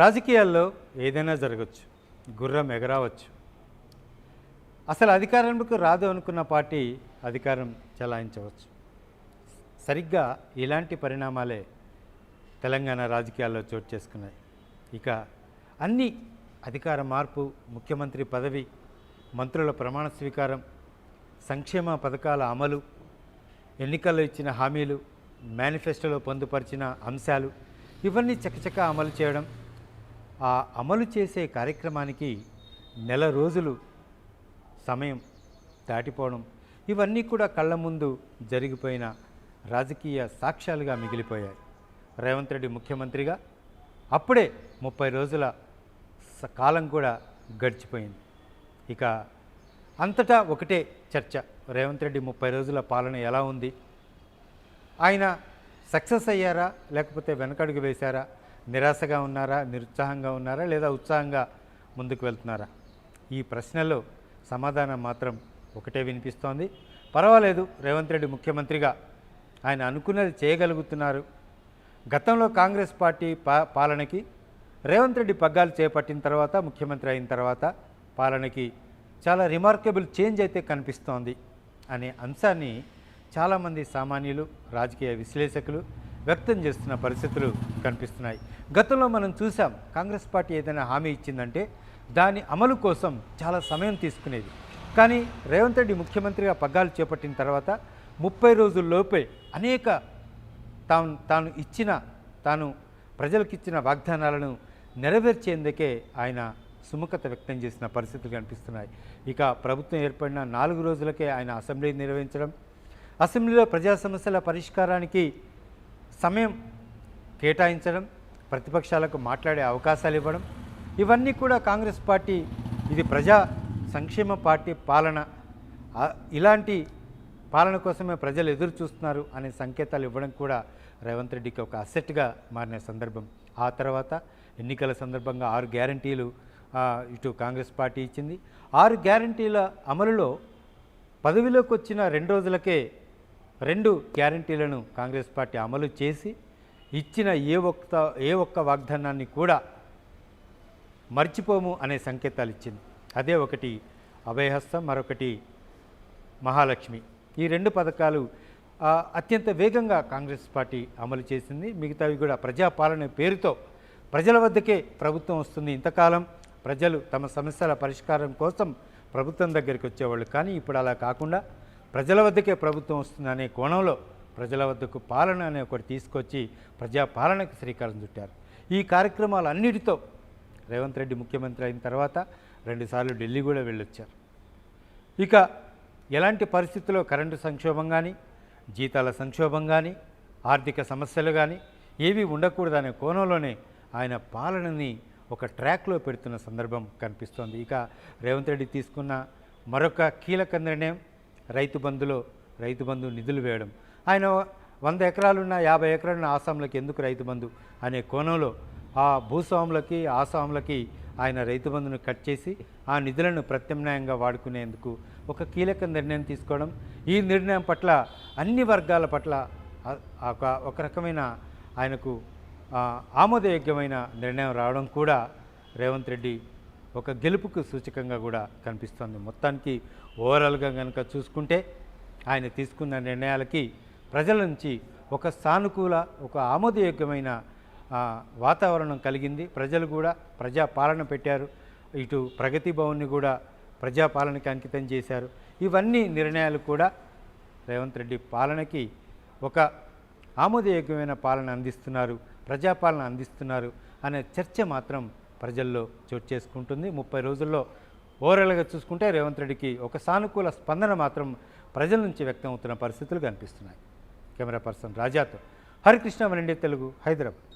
రాజకీయాల్లో ఏదైనా జరగచ్చు గుర్రం ఎగరావచ్చు. అసలు అధికారంలోకి రాదు అనుకున్న పార్టీ అధికారం చలాయించవచ్చు. సరిగ్గా ఇలాంటి పరిణామాలే తెలంగాణ రాజకీయాల్లో చోటు చేసుకున్నాయి. ఇక అన్ని అధికార మార్పు ముఖ్యమంత్రి పదవి మంత్రుల ప్రమాణ స్వీకారం సంక్షేమ పథకాల అమలు ఎన్నికల్లో ఇచ్చిన హామీలు మేనిఫెస్టోలో పొందుపరిచిన అంశాలు ఇవన్నీ చకచక అమలు చేయడం ఆ అమలు చేసే కార్యక్రమానికి నెల రోజులు సమయం దాటిపోవడం ఇవన్నీ కూడా కళ్ళ ముందు జరిగిపోయిన రాజకీయ సాక్ష్యాలుగా మిగిలిపోయాయి. రేవంత్ రెడ్డి ముఖ్యమంత్రిగా అప్పుడే ముప్పై రోజుల స- కాలం కూడా గడిచిపోయింది. ఇక అంతటా ఒకటే చర్చ రేవంత్ రెడ్డి ముప్పై రోజుల పాలన ఎలా ఉంది? ఆయన సక్సెస్ అయ్యారా? లేకపోతే వెనకడుగు వేశారా? నిరాశగా ఉన్నారా నిరుత్సాహంగా ఉన్నారా లేదా ఉత్సాహంగా ముందుకు వెళ్తున్నారా? ఈ ప్రశ్నలో సమాధానం మాత్రం ఒకటే వినిపిస్తోంది. పర్వాలేదు రేవంత్ రెడ్డి ముఖ్యమంత్రిగా ఆయన అనుకున్నది చేయగలుగుతున్నారు. గతంలో కాంగ్రెస్ పార్టీ పా పాలనకి రేవంత్ రెడ్డి పగ్గాలు చేపట్టిన తర్వాత ముఖ్యమంత్రి అయిన తర్వాత పాలనకి చాలా రిమార్కబుల్ చేంజ్ అయితే కనిపిస్తోంది అనే అంశాన్ని చాలామంది సామాన్యులు రాజకీయ విశ్లేషకులు వ్యక్తం చేస్తున్న పరిస్థితులు కనిపిస్తున్నాయి. గతంలో మనం చూసాం కాంగ్రెస్ పార్టీ ఏదైనా హామీ ఇచ్చిందంటే దాని అమలు కోసం చాలా సమయం తీసుకునేది. కానీ రేవంత్ రెడ్డి ముఖ్యమంత్రిగా పగ్గాలు చేపట్టిన తర్వాత ముప్పై రోజుల్లోపే అనేక తాను తాను ఇచ్చిన తాను ప్రజలకిచ్చిన వాగ్దానాలను నెరవేర్చేందుకే ఆయన సుముఖత వ్యక్తం చేసిన పరిస్థితులు కనిపిస్తున్నాయి. ఇక ప్రభుత్వం ఏర్పడిన నాలుగు రోజులకే ఆయన అసెంబ్లీ నిర్వహించడం అసెంబ్లీలో ప్రజా సమస్యల పరిష్కారానికి సమయం కేటాయించడం ప్రతిపక్షాలకు మాట్లాడే అవకాశాలు ఇవ్వడం ఇవన్నీ కూడా కాంగ్రెస్ పార్టీ ఇది ప్రజా సంక్షేమ పార్టీ పాలన. ఇలాంటి పాలన కోసమే ప్రజలు ఎదురు చూస్తున్నారు అనే సంకేతాలు ఇవ్వడం కూడా రేవంత్ రెడ్డికి ఒక అసెట్గా మారిన సందర్భం. ఆ తర్వాత ఎన్నికల సందర్భంగా ఆరు గ్యారంటీలు ఇటు కాంగ్రెస్ పార్టీ ఇచ్చింది. ఆరు గ్యారంటీల అమలులో పదవిలోకి వచ్చిన రెండు రోజులకే రెండు గ్యారంటీలను కాంగ్రెస్ పార్టీ అమలు చేసి ఇచ్చిన ఏ ఒక్క ఏ ఒక్క వాగ్దానాన్ని కూడా మర్చిపోము అనే సంకేతాలు ఇచ్చింది. అదే ఒకటి అభయహస్తం మరొకటి మహాలక్ష్మి. ఈ రెండు పథకాలు అత్యంత వేగంగా కాంగ్రెస్ పార్టీ అమలు చేసింది. మిగతావి కూడా ప్రజాపాలన పేరుతో ప్రజల వద్దకే ప్రభుత్వం వస్తుంది. ఇంతకాలం ప్రజలు తమ సమస్యల పరిష్కారం కోసం ప్రభుత్వం దగ్గరికి వచ్చేవాళ్ళు. కానీ ఇప్పుడు అలా కాకుండా ప్రజల వద్దకే ప్రభుత్వం వస్తుందనే కోణంలో ప్రజల వద్దకు పాలన అనే ఒకటి తీసుకొచ్చి ప్రజాపాలనకు శ్రీకారం చుట్టారు. ఈ కార్యక్రమాలన్నిటితో రేవంత్ రెడ్డి ముఖ్యమంత్రి అయిన తర్వాత రెండుసార్లు ఢిల్లీ కూడా వెళ్ళొచ్చారు. ఇక ఎలాంటి పరిస్థితుల్లో కరెంటు సంక్షోభం కానీ జీతాల సంక్షోభం కానీ ఆర్థిక సమస్యలు కానీ ఏవి ఉండకూడదనే కోణంలోనే ఆయన పాలనని ఒక ట్రాక్లో పెడుతున్న సందర్భం కనిపిస్తోంది. ఇక రేవంత్ రెడ్డి తీసుకున్న మరొక కీలక నిర్ణయం రైతు బంధులో రైతు బంధు నిధులు వేయడం. ఆయన వంద ఎకరాలున్న యాభై ఎకరాలున్న ఆసాంలకి ఎందుకు రైతు బంధు అనే కోణంలో ఆ భూస్వాములకి ఆసాములకి ఆయన రైతు బంధును కట్ చేసి ఆ నిధులను ప్రత్యామ్నాయంగా వాడుకునేందుకు ఒక కీలక నిర్ణయం తీసుకోవడం. ఈ నిర్ణయం పట్ల అన్ని వర్గాల పట్ల ఒక- ఒక రకమైన ఆయనకు ఆమోదయోగ్యమైన నిర్ణయం రావడం కూడా రేవంత్ రెడ్డి ఒక గెలుపుకు సూచకంగా కూడా కనిపిస్తోంది. మొత్తానికి ఓవరాల్గా కనుక చూసుకుంటే ఆయన తీసుకున్న నిర్ణయాలకి ప్రజల నుంచి ఒక సానుకూల ఒక ఆమోదయోగ్యమైన వాతావరణం కలిగింది. ప్రజలు కూడా ప్రజాపాలన పెట్టారు. ఇటు ప్రగతి భవన్ని కూడా ప్రజాపాలనకి అంకితం చేశారు. ఇవన్నీ నిర్ణయాలు కూడా రేవంత్ రెడ్డి పాలనకి ఒక ఆమోదయోగ్యమైన పాలన అందిస్తున్నారు. ప్రజాపాలన అందిస్తున్నారు అనే చర్చ మాత్రం ప్రజల్లో చోటు చేసుకుంటుంది. ముప్పై రోజుల్లో ఓవరాల్గా చూసుకుంటే రేవంత్ రెడ్డికి ఒక సానుకూల స్పందన మాత్రం ప్రజల నుంచి వ్యక్తం అవుతున్న పరిస్థితులు కనిపిస్తున్నాయి. కెమెరా పర్సన్ రాజాతో హరికృష్ణ వనండి తెలుగు హైదరాబాద్.